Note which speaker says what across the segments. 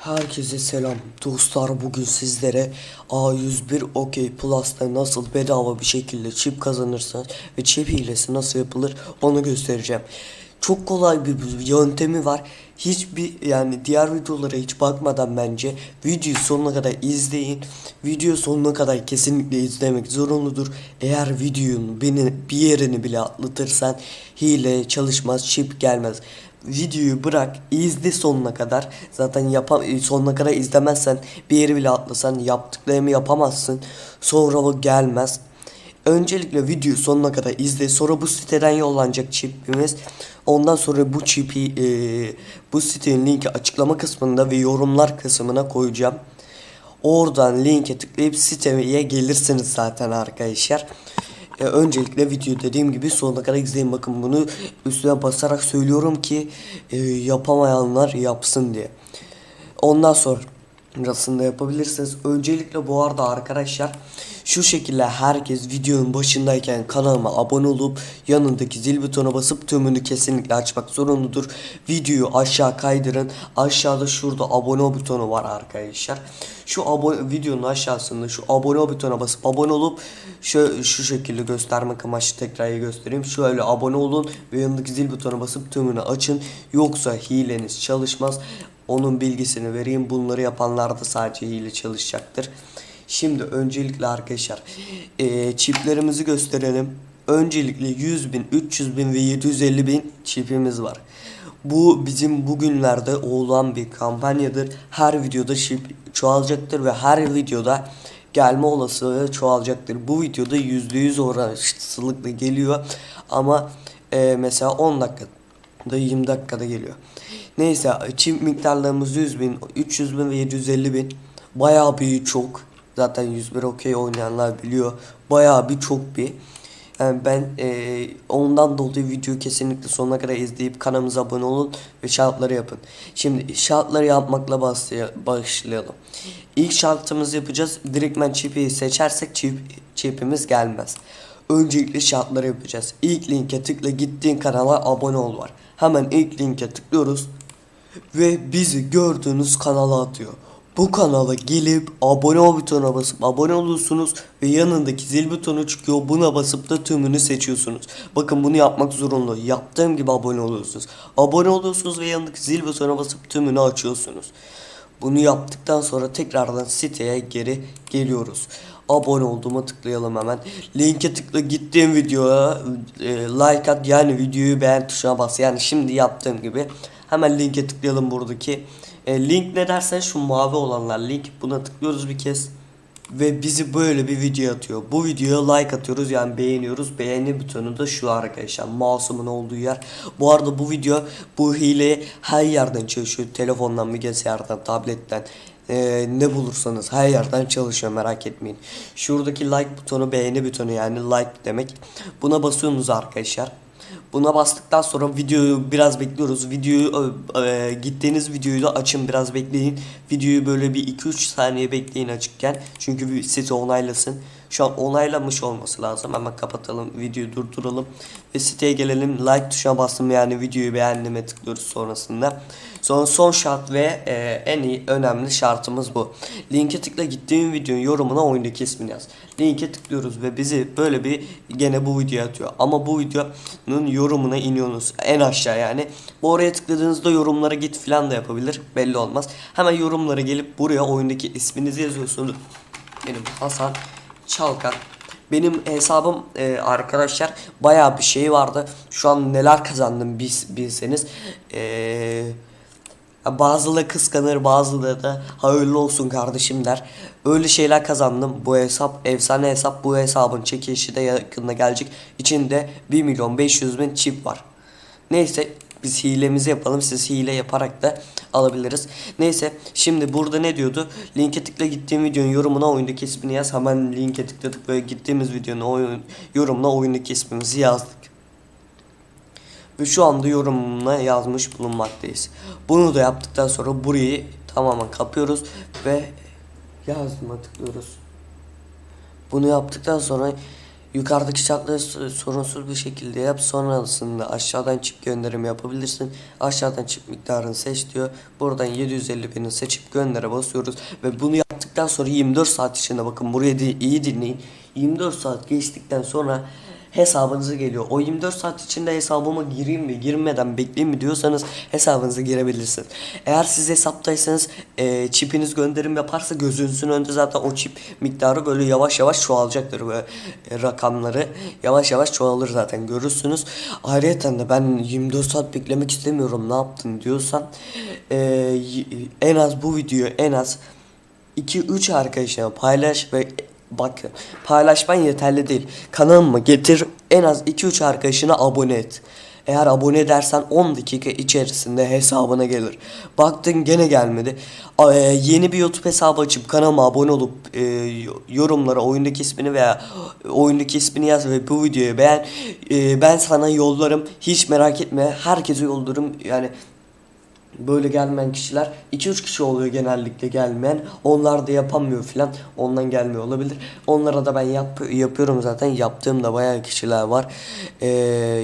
Speaker 1: Herkese selam dostlar bugün sizlere A101 OK Plus'ta nasıl bedava bir şekilde çip kazanırsınız ve çip hilesi nasıl yapılır onu göstereceğim. Çok kolay bir yöntemi var. Hiçbir yani diğer videolara hiç bakmadan bence videoyu sonuna kadar izleyin. Video sonuna kadar kesinlikle izlemek zorunludur. Eğer videonun beni bir yerini bile atlatırsan hile çalışmaz, çip gelmez videoyu bırak izle sonuna kadar. Zaten yapa sonuna kadar izlemezsen bir yeri bile atlasan yaptıklarımı yapamazsın. Sonra o gelmez. Öncelikle videoyu sonuna kadar izle sonra bu siteden yollanacak çipimiz. Ondan sonra bu çipi e, bu sitenin linki açıklama kısmında ve yorumlar kısmına koyacağım. Oradan linke tıklayıp siteye gelirsiniz zaten arkadaşlar e, öncelikle video dediğim gibi sonuna kadar izleyin bakın bunu üstüne basarak söylüyorum ki e, yapamayanlar yapsın diye. Ondan sonrasında yapabilirsiniz. Öncelikle bu arada arkadaşlar şu şekilde herkes videonun başındayken kanalıma abone olup yanındaki zil butonuna basıp tümünü kesinlikle açmak zorunludur. Videoyu aşağı kaydırın. Aşağıda şurada abone butonu var arkadaşlar. Şu abone videonun aşağısında şu abone ol butonuna basıp abone olup şu, şu şekilde göstermek amaçlı tekrar göstereyim. Şöyle abone olun ve yanındaki zil butonuna basıp tümünü açın. Yoksa hileniz çalışmaz. Onun bilgisini vereyim. Bunları yapanlar da sadece hile çalışacaktır. Şimdi öncelikle arkadaşlar eee, çiplerimizi gösterelim. Öncelikle 100 bin, 300 bin ve 750 bin çipimiz var. Bu bizim bugünlerde olan bir kampanyadır. Her videoda çip çoğalacaktır ve her videoda gelme olasılığı çoğalacaktır. Bu videoda %100 oranlılıkla geliyor ama eee, mesela 10 dakikada 20 dakikada geliyor. Neyse çip miktarlarımız 100 bin, 300 bin ve 750 bin. Bayağı bir çok. Zaten 101 okey oynayanlar biliyor. Bayağı bir çok bir. Yani ben eee, ondan dolayı videoyu kesinlikle sonuna kadar izleyip kanalımıza abone olun ve şartları yapın. Şimdi şartları yapmakla başlay- başlayalım. İlk şartımızı yapacağız. Direktmen çipi seçersek çip, çipimiz gelmez. Öncelikle şartları yapacağız. İlk linke tıkla gittiğin kanala abone ol var. Hemen ilk linke tıklıyoruz ve bizi gördüğünüz kanala atıyor. Bu kanala gelip abone ol butonuna basıp abone oluyorsunuz ve yanındaki zil butonu çıkıyor. Buna basıp da tümünü seçiyorsunuz. Bakın bunu yapmak zorunlu. Yaptığım gibi abone oluyorsunuz. Abone oluyorsunuz ve yanındaki zil butonuna basıp tümünü açıyorsunuz. Bunu yaptıktan sonra tekrardan siteye geri geliyoruz. Abone olduğuma tıklayalım hemen. Linke tıkla gittiğim videoya e, like at yani videoyu beğen tuşuna bas. Yani şimdi yaptığım gibi hemen linke tıklayalım buradaki. E, link ne dersen şu mavi olanlar link. Buna tıklıyoruz bir kez. Ve bizi böyle bir video atıyor. Bu videoya like atıyoruz yani beğeniyoruz. Beğeni butonu da şu arkadaşlar. Mouse'umun olduğu yer. Bu arada bu video bu hile her yerden çalışıyor. Telefondan, bilgisayardan, tabletten. Ee, ne bulursanız her yerden çalışıyor merak etmeyin. Şuradaki like butonu beğeni butonu yani like demek. Buna basıyorsunuz arkadaşlar. Buna bastıktan sonra videoyu biraz bekliyoruz. Videoyu e, gittiğiniz videoyu da açın biraz bekleyin. Videoyu böyle bir 2-3 saniye bekleyin açıkken. Çünkü site onaylasın. Şu an onaylamış olması lazım. Hemen kapatalım. Videoyu durduralım. Ve siteye gelelim. Like tuşuna bastım yani videoyu beğendiğime tıklıyoruz sonrasında. Sonra son şart ve e, en iyi önemli şartımız bu. Linke tıkla gittiğin videonun yorumuna oyundaki ismini yaz. Linke tıklıyoruz ve bizi böyle bir gene bu video atıyor. Ama bu videonun yorumuna iniyorsunuz. En aşağı yani. Bu oraya tıkladığınızda yorumlara git falan da yapabilir. Belli olmaz. Hemen yorumlara gelip buraya oyundaki isminizi yazıyorsunuz. Benim Hasan Çalkan. Benim hesabım e, arkadaşlar bayağı bir şey vardı. Şu an neler kazandım biz bilseniz. Eee Bazıları kıskanır bazıları da hayırlı olsun kardeşim der. Öyle şeyler kazandım. Bu hesap efsane hesap. Bu hesabın çekilişi de yakında gelecek. İçinde 1 milyon 500 bin çip var. Neyse biz hilemizi yapalım. Siz hile yaparak da alabiliriz. Neyse şimdi burada ne diyordu? Linke tıkla gittiğim videonun yorumuna oyundaki ismini yaz. Hemen linke tıkladık ve gittiğimiz videonun oyun, yorumuna oyundaki ismimizi yazdık. Ve şu anda yorumuna yazmış bulunmaktayız. Bunu da yaptıktan sonra burayı tamamen kapıyoruz ve yazma tıklıyoruz. Bunu yaptıktan sonra Yukarıdaki şartları sorunsuz bir şekilde yap. Sonrasında aşağıdan çip gönderim yapabilirsin. Aşağıdan çip miktarını seç diyor. Buradan 750 bini seçip göndere basıyoruz. Ve bunu yaptıktan sonra 24 saat içinde bakın buraya iyi dinleyin. 24 saat geçtikten sonra hesabınıza geliyor. O 24 saat içinde hesabıma gireyim mi girmeden bekleyeyim mi diyorsanız hesabınıza girebilirsiniz. Eğer siz hesaptaysanız e, çipiniz gönderim yaparsa gözünüzün önünde zaten o çip miktarı böyle yavaş yavaş çoğalacaktır böyle e, rakamları yavaş yavaş çoğalır zaten görürsünüz. Ayrıca de ben 24 saat beklemek istemiyorum ne yaptın diyorsan e, en az bu videoyu en az 2-3 arkadaşına paylaş ve bak paylaşman yeterli değil. Kanalıma getir en az 2-3 arkadaşına abone et. Eğer abone edersen 10 dakika içerisinde hesabına gelir. Baktın gene gelmedi. A- e, yeni bir YouTube hesabı açıp kanalıma abone olup e, yorumlara oyundaki ismini veya oyundaki ismini yaz ve bu videoyu beğen. E, ben sana yollarım. Hiç merak etme. Herkese yollarım. Yani böyle gelmeyen kişiler 2-3 kişi oluyor genellikle gelmeyen. Onlar da yapamıyor filan. Ondan gelmiyor olabilir. Onlara da ben yap yapıyorum zaten. Yaptığım da bayağı kişiler var. Ee,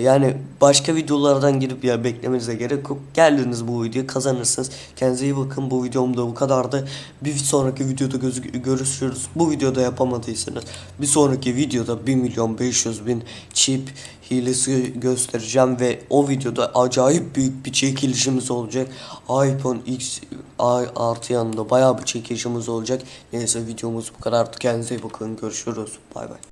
Speaker 1: yani başka videolardan girip ya beklemenize gerek yok. Geldiniz bu videoyu kazanırsınız. Kendinize iyi bakın. Bu videom da bu kadardı. Bir sonraki videoda görüşürüz. Bu videoda yapamadıysanız bir sonraki videoda 1 milyon 500 bin çip hilesi göstereceğim ve o videoda acayip büyük bir çekilişimiz olacak. iPhone X artı yanında bayağı bir çekilişimiz olacak. Neyse videomuz bu kadar. Kendinize iyi bakın. Görüşürüz. Bay bay.